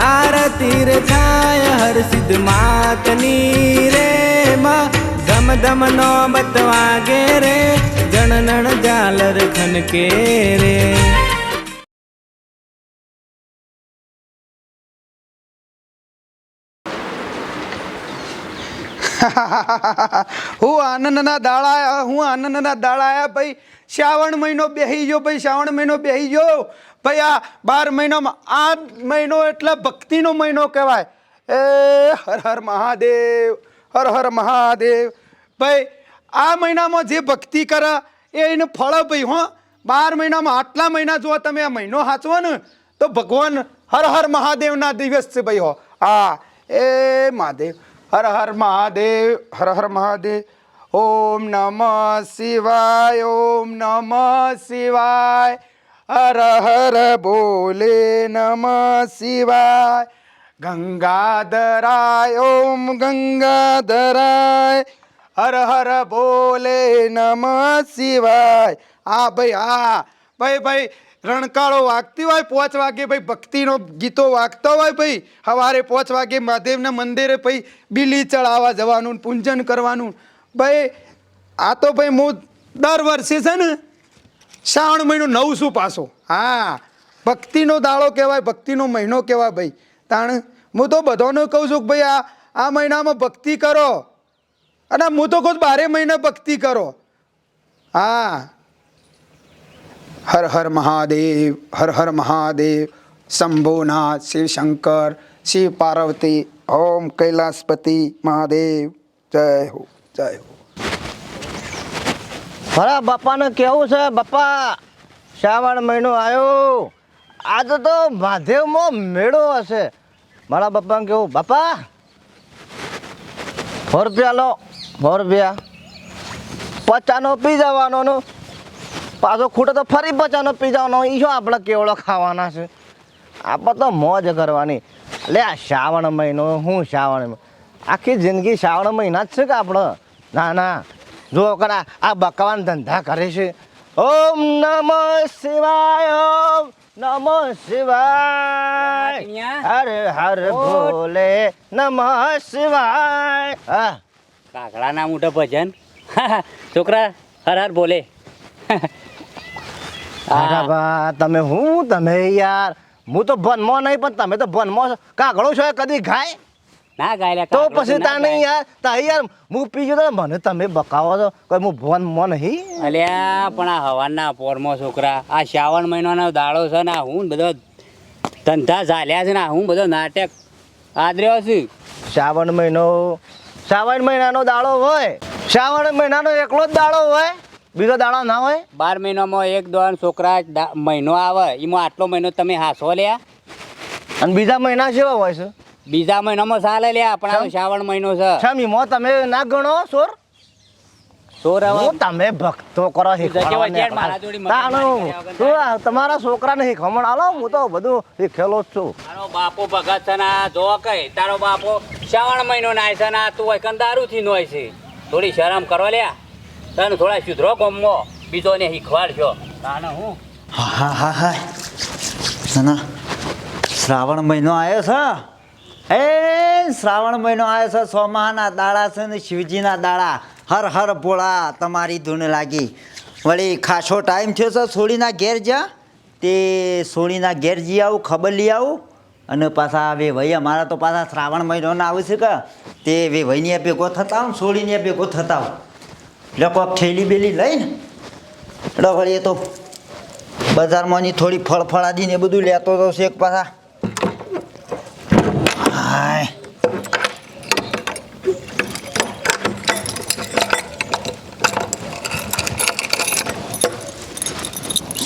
આરતી રે થાય, હર સિદ્ધ માતની રે માં. ધમ ધમ નો બતવાગે રે, જણનણ જાલર ખનકે રે. હું આનંદના દાળા હું આનંદના દાળા આવ્યા ભાઈ. શ્રાવણ મહિનો બેહી ગયો, ભાઈ. શ્રાવણ મહિનો બેહી ગયો. ભાઈ, આ બાર મહિનામાં આ મહિનો એટલે ભક્તિનો મહિનો કહેવાય. એ હર હર મહાદેવ, હર હર મહાદેવ. ભાઈ, આ મહિનામાં જે ભક્તિ કરે, એ એને ફળ ભાઈ, હો. બાર મહિનામાં આટલા મહિના જો તમે, આ મહિનો સાચવો ને, તો ભગવાન હર હર મહાદેવના દિવસ છે, ભાઈ, હો. હા એ મહાદેવ. હર હર મહાદેવ, હર હર મહાદેવ. ઓમ નમ શિવાય, ઓમ નમ શિવાય. હર હર બોલે નમ શિવાય. ગંગાધરાય, ઓમ ગંગાધરાય. હર હર બોલે નમ શિવાય. આ ભાઈ હા ભાઈ ભાઈ રણકાળો વાગતી હોય, પાંચ વાગે ભાઈ ભક્તિનો ગીતો વાગતા હોય ભાઈ. સવારે પાંચ વાગે મહાદેવના મંદિરે ભાઈ બીલી ચડાવવા જવાનું, પૂંજન કરવાનું. ભાઈ, આ તો ભાઈ હું દર વર્ષે છે ને શ્રાવણ મહિનો નવ શું પાછો. હા, ભક્તિનો દાડો કહેવાય, ભક્તિનો મહિનો કહેવાય ભાઈ. તાણ, હું તો બધાને કહું છું કે ભાઈ આ આ મહિનામાં ભક્તિ કરો. અને હું તો કહું બારે મહિના ભક્તિ કરો. હા. હર હર મહાદેવ, હર હર મહાદેવ શંભુનાથ શિવ શંકર, શિવ પાર્વતી, ઓમ કૈલાસપતિ મહાદેવ, જય હો જય હો. મારા બાપાને કેવું છે બાપા? શ્રાવણ મહિનો આવ્યો. આજે તો માધેવમાં મેળો હશે. મારા બાપાને કેવું? બાપા? સો રૂપિયા લો સો રૂપિયા પચાનો પી જવાનો પાછો ખૂટે તો ફરી પચાનો પીજાનો. એ શું આપણે કેવડો ખાવાના છે? આપણે તો મોજ કરવાની. એટલે આ શ્રાવણ મહિનો હું શ્રાવણ આખી જિંદગી શ્રાવણ મહિના જ છે કે આપણે? ના ના. જો કરા આ બકવાન ધંધા કરે છે. ઓમ નમ શિવાય ઓમ નમ શિવાય. હર હર ભોલે નમ શિવાય. હા. કાકડાના મોટા ભજન. છોકરા હર હર બોલે. અરે બા તમે હું તમે યાર. હું તો ભનમાં નહીં પણ તમે તો ભનમાં છો. કાગડો છો કદી ખાય ના ગાય તો પછી તા નહીં યાર તા યાર હું પી ગયો તો મને તમે બકાવો છો. કોઈ હું ભનમાં નહીં? અલ્યા પણ આ હવાના પોરમો છોકરા આ શ્રાવણ મહિનાનો દાડો છે ને હું બધો ધંધા ઝાલ્યા છે ને હું બધો નાટક આદર્યો છું. શ્રાવણ મહિનો શ્રાવણ મહિનાનો દાડો હોય. શ્રાવણ મહિનાનો એકલો જ દાડો હોય. બીજો દાડો ના હોય? બાર મહિનામાં એક દોન છોકરા મહિનો આવે એમાં આટલો મહિનો તમે હાસો લ્યા. અને બીજા મહિના કેવા હોય છે? બીજા મહિનામાં ચાલે લ્યા પણ શ્રાવણ મહિનો છે. છમીમાં તમે ના ગણો સોર? સોર હું તમે ભક્તો કરો તમારા છોકરાને શીખમણ આલો હું તો બધું શીખેલો જ છું. તારો બાપો ભગત છે ના જો કઈ તારો બાપો શ્રાવણ મહિનો નાય છે ના તું હોય દારૂ થી નોય છે. થોડી શરમ કરો લ્યા. તને થોડા સુધરો ગમો. તાને હું? હા હા હા હા. સના શ્રાવણ મહિનો આવ્યો છે. એ શ્રાવણ મહિનો આવ્યો છે સોમાના દાડા છે ને શિવજીના દાડા. હર હર ભોળા તમારી ધૂન લાગી. વળી ખાસો ટાઈમ થયો છે સોળીના ઘેર જ્યાં તે સોળીના ઘેર જઈ આવું ખબર લઈ આવું. અને પાછા વે ભાઈ અમારા તો પાછા શ્રાવણ મહિનોના આવે છે કે તે વે ભાઈની ભેગો થતા આવું સોળીને ભેગો થતા આવું. એટલે કોઈક થેલી બેલી લઈને એટલે તો બજારમાંની થોડી ફળફળાદી ને બધું લેતો તો શેક પાછા. હાય.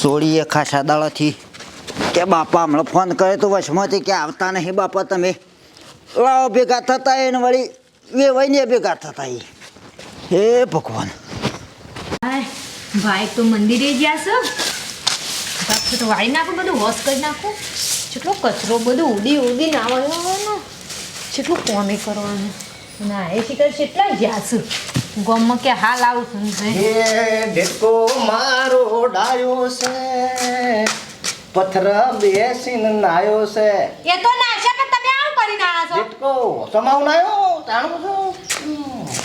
સોળીએ ખાસા દાડાથી કે બાપા, હમણાં ફોન કરે તો વચમાંથી કે આવતા નહીં બાપા તમે. લાવો ભેગા થતા એને વળી વેવાઈને ભેગા થતા એ. હે ભગવાન. ભાઈ તો મંદિરે ગયા છે? પાછું તો વાળી નાખો બધું વોશ કરી નાખો. કેટલો કચરો બધું ઉડી ઉડી ના આવવાનો કેટલું કોમે કરવાનું. ના એ શીખર કેટલા ગયા છે? ગમમાં કે હાલ આવું છે મારો ડાયો છે પથ્થર બેસીને નાયો છે. એ તો નાશે પણ કરીને આયા છો? સમાવું આવ્યો તાણું છું.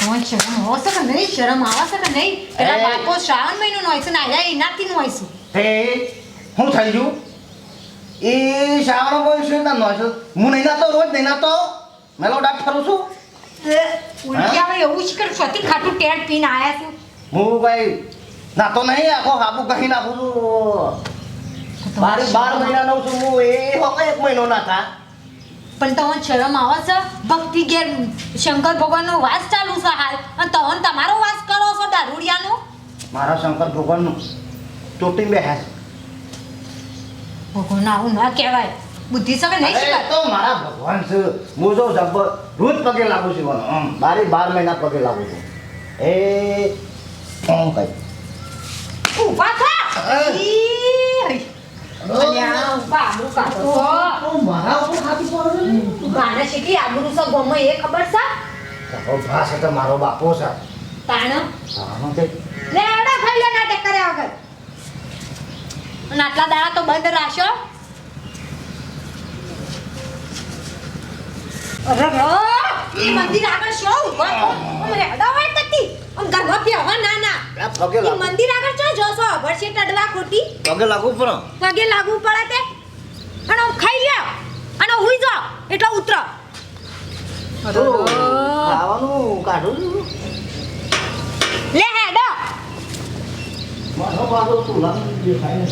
તમારે શરમ. આવશે કે નહીં શરમ આવશે કે નહીં. પેલા. બાપો શ્રાવણ મહિનો નો હોય છે ને આયા એનાથી નો હોય છે. હે હું થઈ ગયું? એ શાળાનો કોઈ શું ના નો હું નહીં નાતો રોજ નહીં નાતો. મેલો ડાક ફરું છું. ઉલટી આવે એવું જ કર સ્વતી ખાટું ટેટ પીને આયા છું. હું ભાઈ નાતો નહીં આખો હાબુ કહી નાખું છું. બાર બાર મહિના નવ છું હું. એ એક મહિનો ના થા પણ તમને શરમ આવે છે? ભક્તિ ગેર શંકર ભગવાનનો વાસ ચાલુ છે હાલ. અને તવન તમારો વાસ કરો છો દારૂડિયાનો? મારા શંકર ભગવાનનું. ચોટી બે છે ભગવાન આવું ના કહેવાય. બુદ્ધિ સકે નહીં શીખવાય તો મારા ભગવાન છે. હું જો જબ્બર રોજ પગે લાગુ છું મને આમ બારે બાર મહિના પગે લાગુ છું. એ હું કઈ ઊભા થા. મારા બાપો છે તાણ? લે એડા ખાઈ લે નાટક કર્યા વગર. અને આટલા દાડા તો બંધ રાખશો અરે મંદિર આગળ શો? ઊભા છો? આમ હેડા હોય તતી આમ ઘરમાં ના ના. આ પગે લાગુ. મંદિર આગળ ચો જોશો? ભરશે ટડવા ખોટી. પગે લાગુ પણ પગે લાગુ પડે તે. અને આમ ખાઈ લ્યો. અને હુઈ જાઓ. એટલે ઉતરો. ખાવાનું કાઢું લે હેડો. મારો બાપો તુલા દેખાય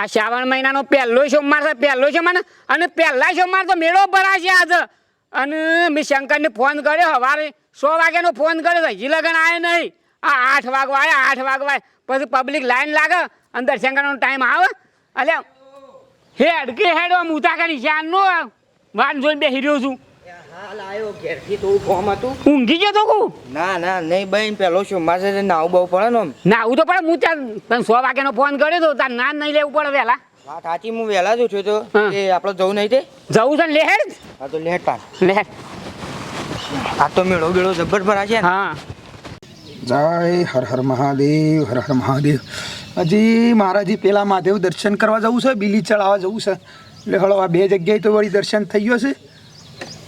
આ શ્રાવણ મહિનાનો પહેલો સોમવાર છે પહેલો સોમવાર અને પહેલા સોમવાર તો મેળો ભરાશે આજે. અને મેં શંકરને ફોન કર્યો સવારે સો વાગ્યાનો ફોન કર્યો હજી લગન આવે નહીં. આ આઠ વાગવા આવ્યા આઠ વાગવા આવે પછી પબ્લિક લાઈન લાગે અને દર્શન કરવાનો ટાઈમ આવે. એટલે હેડ કે હેડ આમ ઉતાકાની શાનનો વાન જોઈને બેસી રહ્યો છું. ઊંઘી ગયો તો ના ના નહીં ભાઈ પેલો શું મારે નાવું બહુ પડે ને નાવું તો પડે હું ત્યાં સો વાગ્યાનો ફોન કર્યો તો તાર ના નહીં લેવું પડે વહેલા. વાત સાચી હું વહેલા જ છું તો. એ આપણે જવું નહીં તે? જવું છે ને લે હેડ આ તો લેટ પાન લે આ તો મેળો બેળો જબ્બર ભરાશે ને હા. જય હર હર મહાદેવ હર હર મહાદેવ. હજી મહારાજી પેલા મહાદેવ દર્શન કરવા જવું છે? બીલી ચડાવવા જવું છે? એટલે હળો આ બે જગ્યાએ તો વળી દર્શન થઈ ગયો છે.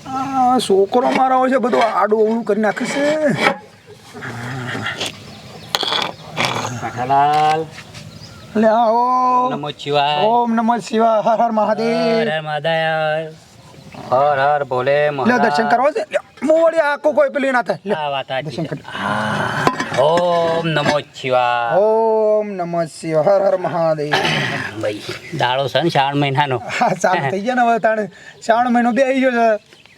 આ છોકરો મારો હોય છે બધો આડું અવળું કરી નાખે છે. એટલે આવો નમો શિવાય. ઓમ નમઃ શિવાય. હર હર મહાદેવ. હર હર મહાદેવ. હર હર ભોલે લે દર્શન કરવા છે? મોડી આખો કોઈ પેલી ના થાય. આ વાત સાચી દર્શન કરો. ઓમ નમો શિવાય. ઓમ નમઃ શિવાય. હર હર મહાદેવ. ભાઈ દાડો છે ને શ્રાવણ મહિનાનો. હા ચાલુ થઈ ગયા ને હવે તાણે. શ્રાવણ મહિનો બે આવી ગયો છે.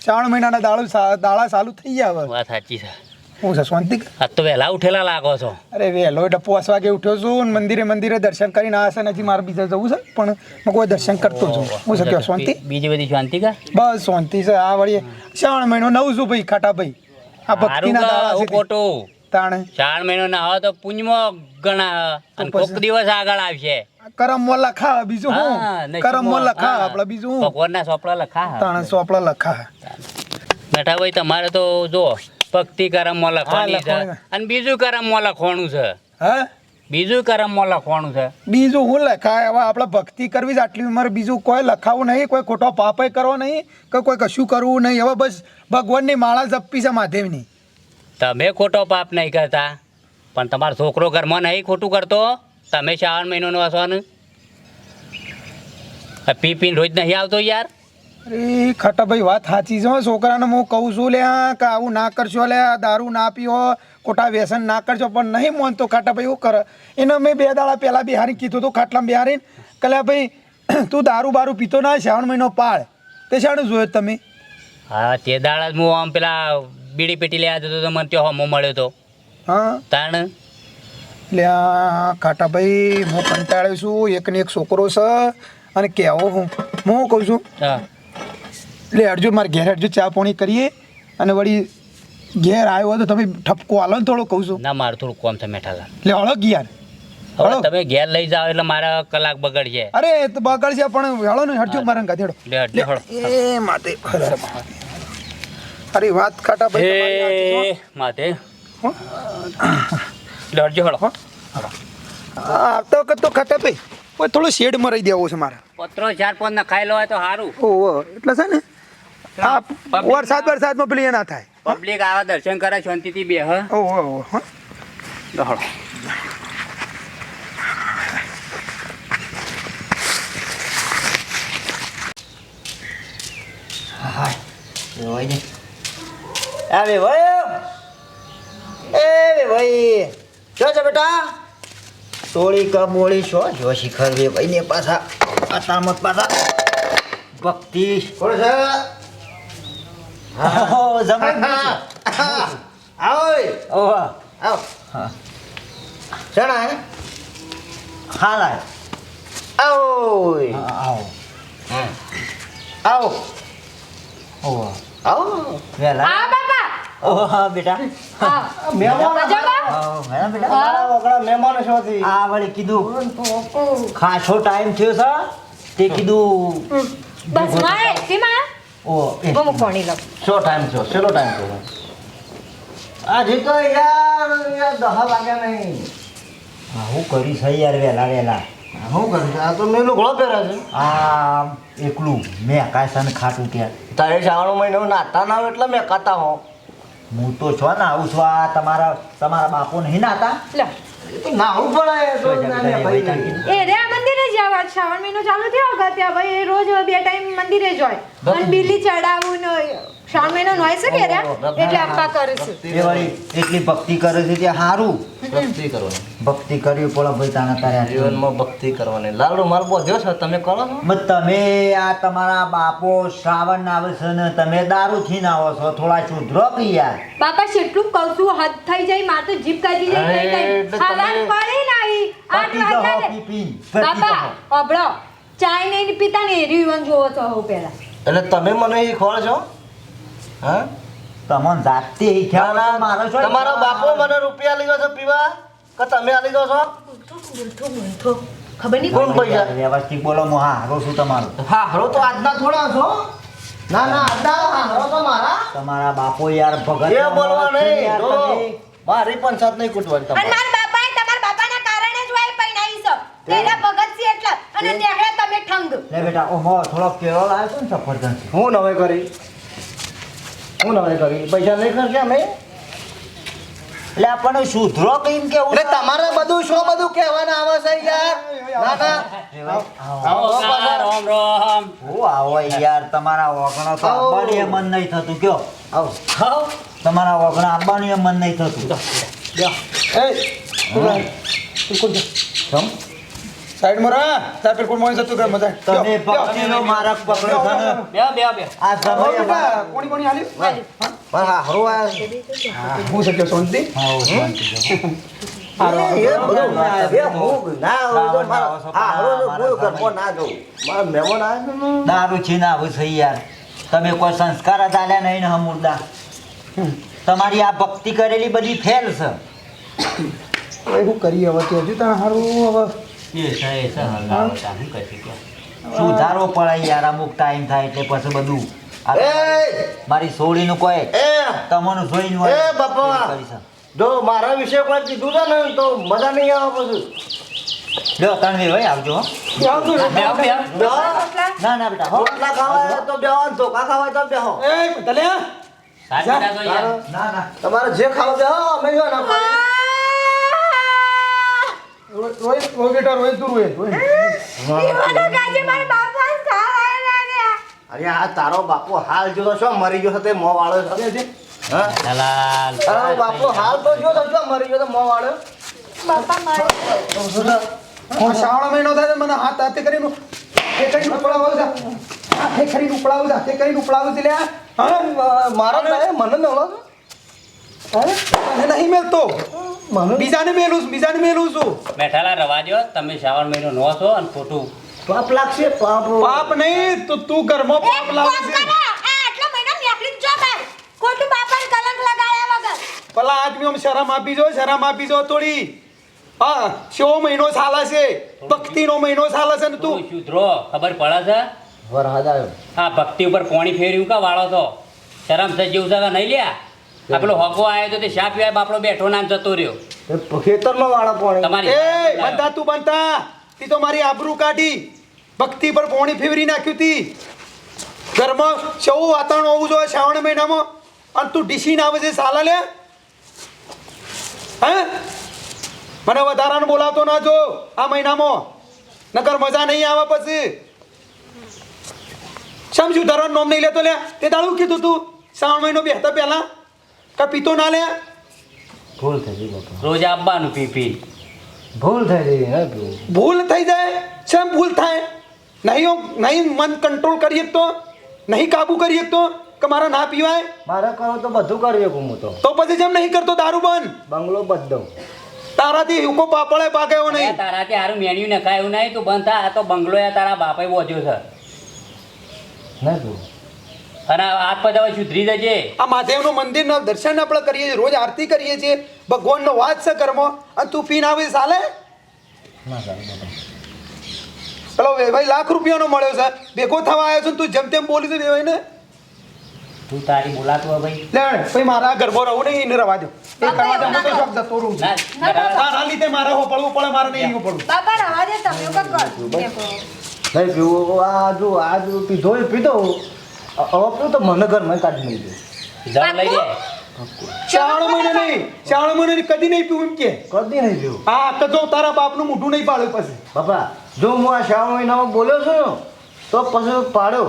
શ્રાવણ મહિનાના દાડો દાડા ચાલુ થઈ ગયા હવે. વાત સાચી છે. હું છે શાંતિ? આજ તો વહેલા ઉઠેલા લાગો છો. અરે વહેલો એટલે પાંચ વાગે ઉઠ્યો છું ને મંદિરે મંદિરે દર્શન કરીને આ છે નથી મારે બીજા જવું છે પણ હું કોઈ દર્શન કરતો છું હું છે કહો શાંતિ? બીજી બધી શાંતિ કા? બસ શાંતિ છે આ વળી શ્રાવણ મહિનો નવ છું ભાઈ ખાટા ભાઈ. આ ભક્તિના કા દાડા. ખોટું તાણે? શ્રાવણ મહિનો ના હોય તો પુંજમાં ગણા અને? કોક દિવસ આગળ આવશે. કરમ મો લખા બીજું હું? કરમ મો લખા આપણે બીજું હું? ભગવાનના સોપડા લખા. તાણે સોપડા લખા. બેઠા ભાઈ તમારે તો જો ભક્તિ કરમમાં લખવાની છે. અને બીજું કરમમાં લખવાનું છે. હા? બીજું કરમમાં લખવાનું છે. બીજું હું લખાય? હવે આપણે ભક્તિ કરવી જ આટલી ઉંમર બીજું કોઈ લખાવું નહીં કોઈ ખોટો પાપય કરવો નહીં કે કોઈ કશું કરવું નહીં. હવે બસ ભગવાનની માળા જપી છે મહાદેવની. તમે ખોટો પાપ નહીં કરતા. પણ તમારો છોકરો ઘરમાં નહીં ખોટું કરતો? તમે શ્રાવણ મહિનોનું હશો ને આ પી પીને રોજ નહીં આવતો યાર? અરે ખટાભાઈ વાત સાચી છે હો. છોકરાને હું કહું છું લે કે આવું ના કરશો લે દારૂ ના પીઓ ખોટા વ્યસન ના કરશો પણ નહીં માનતો ખાટાભાઈ એવું કરે. એને મેં બે દાડા પહેલાં બિહારી કીધું હતું ખાટલામાં બિહારીને કે ભાઈ તું દારૂ બારૂ પીતો ના શ્રાવણ મહિનો પાળ. તે શાણું જોયો તમે? હા તે દાડા જ હું આમ પેલા બીડી પેટી લેવા જતો તો મને ત્યાં હમો મળ્યો તો. હા? તાણ? એટલે ખાટાભાઈ હું કંટાળ્યો છું. એક ને એક છોકરો છે અને કહેવો હું. હું કહું છું? હા. એટલે હરજો મારે ઘેર હરજો ચા પાણી કરીએ અને વળી ઘેર આવ્યો તો તમે ઠપકો આલો ને થોડો કહું છું. ના મારે થોડું કોમ છે મેઠાલા એટલે હળો યાર હવે હળો. તમે ઘેર લઈ જાઓ એટલે મારા કલાક બગડશે. અરે તો બગડ છે પણ હળો ને હરજો મારા ગાધેડો લે હટજો, હળો. એ માતે. અરે વાત કાટા ભાઈ હે માતે હો. લડજો હળો. આવતા તો ખાટાભાઈ કોઈ થોડો શેડ રહી દેવો છે મારે. પત્રો ચાર પાંચ ના ખાઈ લો તો સારું ઓહો એટલે છે ને હા. વરસાદ વરસાદમાં પેલી એ ના થાય. પબ્લિક આવા દર્શન કરે શાંતિથી બે હા ઓહો ઓહો. હો. દોડો ભાઈ. એ ભાઈ. જો છે બેટા? તોળી કબોળી છો? જો શિખર વે ભાઈ ને પાછા અતામત પાછા. ભક્તિ. કોણ છે? હા જમણ આવો. ઓહો. આવો. હા. ચણા હે? હા લાય આવો. આવો આવો. ઓહો. આવો. વેલા. આ બાપા. ઓહો બેટા. હા. મહેમાન મજામાં? આવો, મેં બેટા. વગડા મહેમાન છો થી આ વળી કીધું. ખાસો ટાઈમ થયો છે. તે કીધું બસ મારે શેમાં ઓ પાણી લઉં શો ટાઈમ છો શેલો ટાઈમ થયો આજે તો યાર યાર દહ વાગ્યા નહીં. હા હું કરીશ હે યાર વહેલા વહેલા. હું કરીશ. આ તો મેં ઘણો પહેર્યો છે. આ એકલું. મેં આકાશાને ખાટું ત્યાં તારે શ્રાવણ મહિનો નાતા ના એટલે મેં કાતા હો. હું તો છો ને આવું છું. આ તમારા તમારા બાપુ નહીં નાતા? લો. નાવું પડે તો નાને ભાઈ. એ રે આ મંદિરે જ આવા શ્રાવણ મહિનો ચાલુ થયો અગત્યા ભાઈ રોજ બે ટાઈમ મંદિરે જ હોય. અને બિલ્લી ચડાવવું ને શ્રાવણ મહિનો હોય છે કે રે એટલે આપવા કરે છે. એટલી ભક્તિ કરે છે ત્યાં સારું ભક્તિ કરવાની. ભક્તિ કરવી પડે ભાઈ તાના તારે જીવનમાં ભક્તિ કરવાની. લાલડો મારો બોધ્યો છે તમે કરો છો? તમે આ તમારા બાપો શ્રાવણ આવે છે ને તમે દારૂ થી આવો છો થોડા સુધરો કે યાર બાપા કેટલું કહું છું હદ થઈ જાય માર તો જીભ કાઢી જાય ખાવાનું પડે નહીં. પતી બાપા અબળો ચાય નહીં પીતા ને એરી વન જોવો છો હું પહેલા. એટલે તમે મને એ ખોળ છો? હા? તમને જાતે ખ્યાલ મારો છો તમારો બાપો મને રૂપિયા લીધો છે પીવા? કે તમે આ લીધો છો? ખબર નહીં કોણ પૈસા વ્યવસ્થિત બોલો હું હા હારો છું તમારો. હા હરો તો આજના થોડા છો. ના ના આજના હારો તો મારા. તમારા બાપો યાર ભગત એ બોલવા નહીં તમે. મારી પંચાયત નહીં કૂટવાની તમારે. મારા બાપાએ તમારા બાપાના કારણે જ વાય પૈણાઈ છો. તેના ભગત છે એટલે. અને ત્યાં તમે ઠંગ. લે બેટા ઓહો થોડો કેળો લાવ્યો છે ને સફરજન હું નવે કરી. હું નવે કરી. પૈસા નહીં ખર્ચ્યા મેં એટલે આપણને સુધરો કેમ કેવું એટલે તમારે બધું શું બધું કહેવાના આવે છે યાર? ના ના આવો કા, રામ રામ હું આવો યાર તમારા તો આવવાની મન નહીં થતું. કયો? આવો. તમારા વગણા આવવાનું એ મન નહીં થતું. એ તું કોણ મોય જતું કરે મજા. તમે પકડીનો મારક પકડો છો આ સમય કોણી કોણી હાલ્યું? પણ હા આ હું છે શાંતિ હા, ના આવું છે ને દારૂ છે યાર તમે કોઈ સંસ્કાર આલ્યા નહીં ને હમુરદા તમારી આ ભક્તિ કરેલી બધી ફેલ છે શું કરીએ હવે કે હજુ તને સારું હવે સુધારો છે એ છે હલાવો તા, હું કહેતી કે. સુધારવો પડે યાર અમુક ટાઈમ થાય એટલે પછી બધું મારી સોળીનું કોઈ. એ! તમને જોઈને એ બાપા. જો મારા વિશે કોઈ કીધું છે ને તો મજા નહીં આવે બધું લ્યો તણવીર ભાઈ આવજો. ના ના બેટા રોટલા ખાવા તો બેહો ધોકા ખાવા તો બેહો એ તલ્યા સાચી વાત તો યાર. ના ના. તમારે જે ખાવા બેહો અમે જો ના. રોહિત રોહિત બેટા રોહિત તું રોહિત રોહિત દીવાનો કાજે મારા બાપા ખાવા લાગ્યા અરે આ તારો બાપુ હાલ જો છો મરી ગયો છે તે મોં વાળો છે. હા? બાપો હાલ તો જો તો શું મરી ગયો તો મોં વાળો. બાપા મારે હું શ્રાવણ મહિનો થાય મને હાથ હાથે કરીને એ કરીને ઉપડાવું છે હાથે કરીને ઉપડાવું છે હાથે કરીને ઉપડાવું છે હા મારો નહીં મને મેળો છે. નહીં મેલતો? મને બીજાને મેલું છું બીજાને મેલું છું. બેઠાલા રવા દ્યો તમે શ્રાવણ મહિનો નો છો અને ખોટું પાપ લાગશે પાપ. પાપ નહીં તો તું ઘરમાં એક પાપ લાગશે. આટલો મહિનો નીકળી જો બાર ખોટું બાપાને કલંક લગાયા વગર. પેલા આદમી ઓમ શરમ આપી જો શરમ આપી જો થોડી. હા શો મહિનો ચાલે છે ભક્તિનો મહિનો ચાલે છે ને તું? શુદ્રો ખબર પડે છે? વરહાદ આવ્યો હા ભક્તિ ઉપર પોણી ફેર્યું કા વાળો તો? શરમ થઈ જેવું છે નહીં લ્યા. આપણો પેલો હોગો આવ્યો તો તે શા પીવાય? બાપડો બેઠો ના જતો રહ્યો. એ ખેતરનો વાળો પણ. તમારી એ બધા તું બંધા. તી તો મારી આબરૂ કાઢી. ભક્તિ પર પોણી ફેવરી નાખ્યું તી. ઘરમાં કેવું વાતાવરણ હોવું જોઈએ શ્રાવણ મહિનામાં. અને તું ડીસીને આવે છે સાલા લે. હે? મને વધારાને બોલાવતો ના જો આ મહિનામાં. નકર મજા નહીં આવે પછી. સમજુ ધરણ નોમ નહીં લેતો લે? તે દાડું કીધું તું? શ્રાવણ મહિનો બેહતા પહેલા. કે પીતો ના લે? ભૂલ થઈ રોજ આપવાનું પી પી. ભૂલ થઈ જાય હે ભૂલ. થઈ જાય? શેમ ભૂલ થાય? નહીં નહીં મન કંટ્રોલ કરી શકતો નહીં કાબુ કરી શકતો કે મારા ના પીવાય? મારે કરો તો બધું કરી શકું હું તો. તો પછી જેમ નહીં કરતો દારૂ બંધ. બંગલો બધો તારાથી હુકો પાપડે પાકે એવો નહીં તારાથી હારું મેન્યુ ને કાંઈ એવું નહીં તું બંધ થા. આ તો બંગલો એ તારા બાપે બોધ્યો છે. નહીં ભૂલ. અને હાથ પજાવે સુધરી જજે. આ મહાદેવનું મંદિરના દર્શન આપણે કરીએ છીએ રોજ આરતી કરીએ છીએ. ભગવાનનો વાત છે કર્મ. અને તું પીને આવે ચાલે ના ચાલે બાપા પેલો ભાઈ લાખ રૂપિયાનો મળ્યો છે. ભેગો થવા આવ્યો છું તું જેમ તેમ બોલી દે ભાઈ ને તું તારી બોલાતો હોય ભાઈ. લે ભાઈ મારા ગરબો રહું નહીં એને રવા દો. એ કરવા દે તો શબ્દ જતો રહું ના લીધે મારે હો પડવું પડે મારે નહીં હો પડવું. બાબા રવા દે તમે કર. ભાઈ પીવો આ જો આ જો પીધો પીધો અ- હવે પીવું તો મને ઘરમાં કાઢી નહીં દે. જાણ લઈ લે શ્રાવણ મહિને નહીં શ્રાવણ મહિને કદી નહીં પીવું એમ કે. કદી નહીં પીવું. હા જો તારા બાપનું મોઢું નહીં પાડે પછી. બાપા જો હું આ શ્રાવણ મહિનામાં બોલ્યો છું ને તો પછી પાડ્યો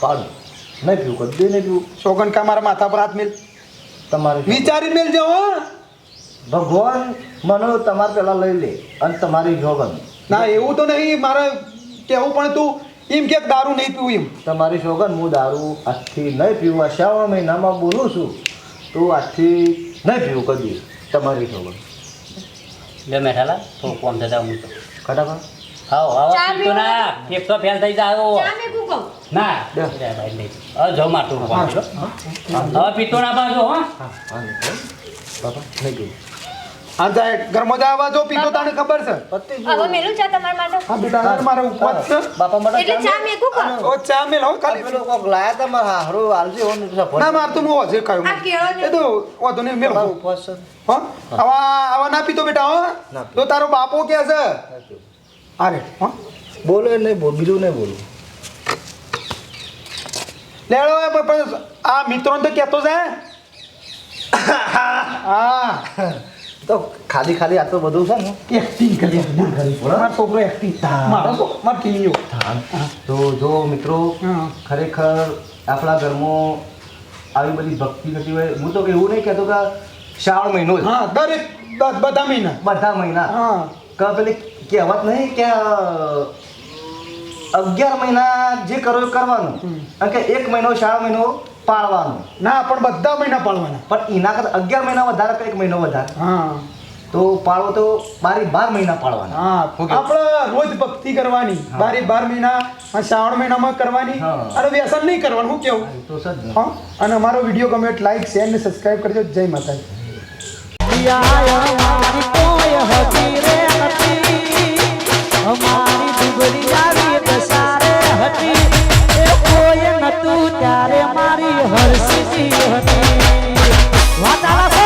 પાડો. નહીં પીવું કદી નહીં પીવું. સોગન કા મારા માથા પર હાથ મેલ. તમારે વિચારી મેલ હો. ભગવાન મને તમારે પહેલાં લઈ લે અને તમારી જોગન ના એવું તો નહીં મારે કેવું પણ તું એમ કે દારૂ નહીં પીવું એમ. તમારી સોગન હું દારૂ આજથી નહીં પીવું. આ શ્રાવણ મહિનામાં બોલું છું તો આજથી નહીં પીવું કદી. તમારી સોગન. લે મેઠાલા તો ફોન થતા હું તો. ખટાપા હાવ હાવ પીતો ના. ફેફસો ફેલ થઈ જાય ચા ના. ભાઈ નહીં. હવે જો માટું હવે પીતો ના બાજુ હો. બાપા નહીં હા જાય ઘરમાં જવા જો પીતો તને ખબર છે? પતી હવે મેલું ચા તમારા માટે. હા બેટા મારે ઉપવાસ છે. બાપા માટે એટલે ચા મેકું કહું ઓ ચા મે હો ખાલી. પેલો કોક લાયા તમાર હારો હારું આલજે હો ને તો ના માર તો હું હજે ખાયું આ કેળો ને- એ તો વાંધો નહીં મેલ તમારો ઉપવાસ છે. હા? આવા આવા ના પીતો બેટા હો. તો તારો બાપો કે છે? અરે હા બોલો નહીં બોલ બીજું નહીં બોલું. લેડો એ પણ- આ મિત્રોને તો કહેતો છે. હા. તો ખાલી ખાલી આ તો બધું છે ને. એક્ટિંગ કરી મારો છોકરો એક્ટિંગ મારો મારો ટીવીઓ તો જો મિત્રો ખરેખર આપણા ઘરમાં આવી બધી ભક્તિ થતી હોય. હું તો એવું નહીં કહેતો કે શ્રાવણ મહિનો હા દરેક બધા મહિના. બધા મહિના. હા. કે પેલી કહેવત નહીં કે અગિયાર મહિના જે કરો એ કરવાનું. કારણ કે એક મહિનો શ્રાવણ મહિનો પાળવાનો. ના પણ બધા મહિના પાળવાના. પણ એના કરતા અગિયાર મહિના વધારે કે એક મહિનો વધારે? હા. તો પાળવો તો બારી બાર મહિના પાળવાના. હા. આપણે રોજ ભક્તિ કરવાની. બારે બાર મહિના શ્રાવણ મહિનામાં કરવાની. અને વ્યસન નહીં કરવાનું હું કેવું? તો સર હા. અને અમારો વીડિયો ગમે લાઈક શેર ને સબસ્ક્રાઇબ કરજો. જય માતાજી. અમારી તું ત્યારે મારી હર્ષી હતી. વાતાવરણ